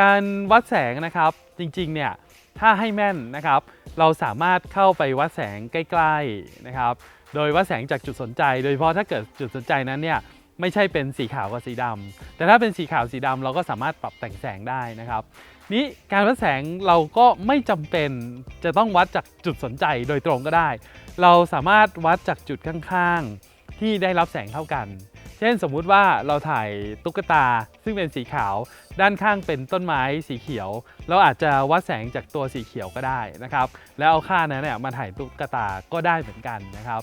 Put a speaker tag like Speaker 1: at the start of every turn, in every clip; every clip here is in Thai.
Speaker 1: การวัดแสงนะครับจริงๆเนี่ยถ้าให้แม่นนะครับ เราสามารถเข้าไปวัดแสงใกล้ๆนะครับ โดยวัดแสงจากจุดสนใจ โดยเฉพาะถ้าเกิดจุดสนใจนั้นเนี่ยไม่ใช่เป็นสีขาวกับสีดำแต่ถ้าเป็นสีขาวสีดำเราก็สามารถปรับแต่งแสงได้นะครับ นี้การวัดแสงเราก็ไม่จำเป็นจะต้องวัดจากจุดสนใจโดยตรงก็ได้ เราสามารถวัดจากจุดข้างๆ ที่ได้รับแสงเท่ากัน ช่นสมมุติว่าเราถ่ายตุ๊กตาซึ่งเป็นสีขาว ด้านข้างเป็นต้นไม้สีเขียว เราอาจจะวัดแสงจากตัวสีเขียวก็ได้นะครับ แล้วเอาค่านั้นเนี่ยมาถ่ายตุ๊กตาก็ได้เหมือนกันนะครับ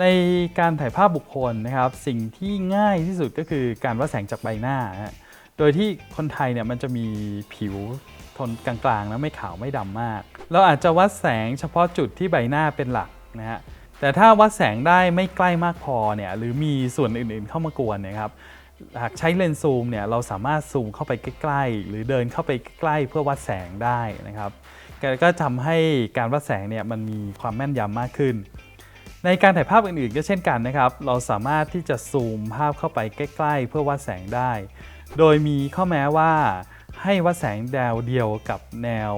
Speaker 1: ในการถ่ายภาพบุคคลนะครับ สิ่งที่ง่ายที่สุดก็คือการวัดแสงจากใบหน้า โดยที่คนไทยเนี่ยมันจะมีผิวทนกลางๆนะไม่ขาวไม่ดำมาก เราอาจจะวัดแสงเฉพาะจุดที่ใบหน้าเป็นหลักนะฮะ แต่ถ้าวัดแสงได้ไม่ใกล้มากพอเนี่ยหรือมีส่วนอื่นๆเข้ามากวนนยครับหากใช้เลนส์ซูมเนี่ยเราสามารถซูมเข้าไปใกล้ๆ หรือเดินเข้าไปใกล้เพื่อวัดแสงได้นะครับก็ทำให้การวัดแสงเนี่ยมันมีความแม่นยำมากขึ้น ในการถ่ายภาพอื่นๆก็เช่นกันนะครับ เราสามารถที่จะซูมภาพเข้าไปใกล้ๆ เพื่อวัดแสงได้ โดยมีข้อแม้ว่าให้วัดแสงแนวเดียวกับแนว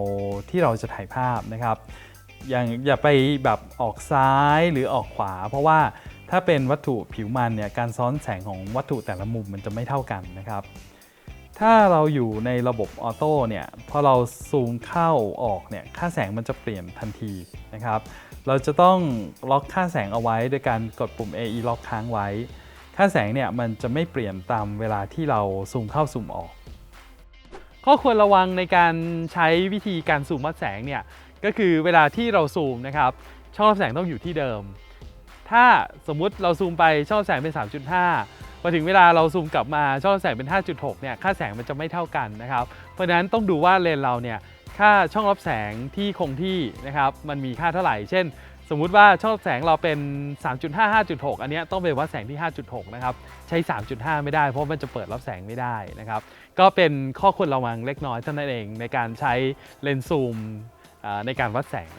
Speaker 1: ที่เราจะถ่ายภาพนะครับ อย่างอย่าไปแบบออกซ้ายหรือออกขวา เพราะว่าถ้าเป็นวัตถุผิวมันเนี่ยการซ้อนแสงของวัตถุแต่ละมุมมันจะไม่เท่ากันนะครับ ถ้าเราอยู่ในระบบออโต้เนี่ยพอเราซูมเข้าออกเนี่ยค่าแสงมันจะเปลี่ยนทันทีนะครับ เราจะต้องล็อกค่าแสงเอาไว้โดยการกดปุ่ม AE ล็อกค้างไว้ ค่าแสงเนี่ยมันจะไม่เปลี่ยนตามเวลาที่เราซูมเข้าซูมออกข้อควรระวังในการใช้วิธีการซูมวัดแสงเนี่ย ก็คือเวลาที่เราซูมนะครับช่องรับแสงต้องอยู่ที่เดิม ถ้าสมมุติเราซูมไปช่องรับแสงเป็น 3.5พอถึงเวลาเราซูมกลับมาช่องรับแสงเป็น 5.6 เนี่ยค่าแสงมันจะไม่เท่ากันนะครับ เพราะฉะนั้นต้องดูว่าเลนเราเนี่ยค่าช่องรับแสงที่คงที่นะครับมันมีค่าเท่าไหร่ เช่น สมมุติว่าช่องรับแสงเราเป็น 3.5 5.6 อันเนี้ยต้องเป็นวัดแสงที่ 5.6 นะครับใช้ 3.5 ไม่ได้ เพราะมันจะเปิดรับแสงไม่ได้นะครับก็เป็นข้อควรระวังเล็กน้อยเท่านั้นเองในการใช้เลนส์ซูม ในการวัดแสง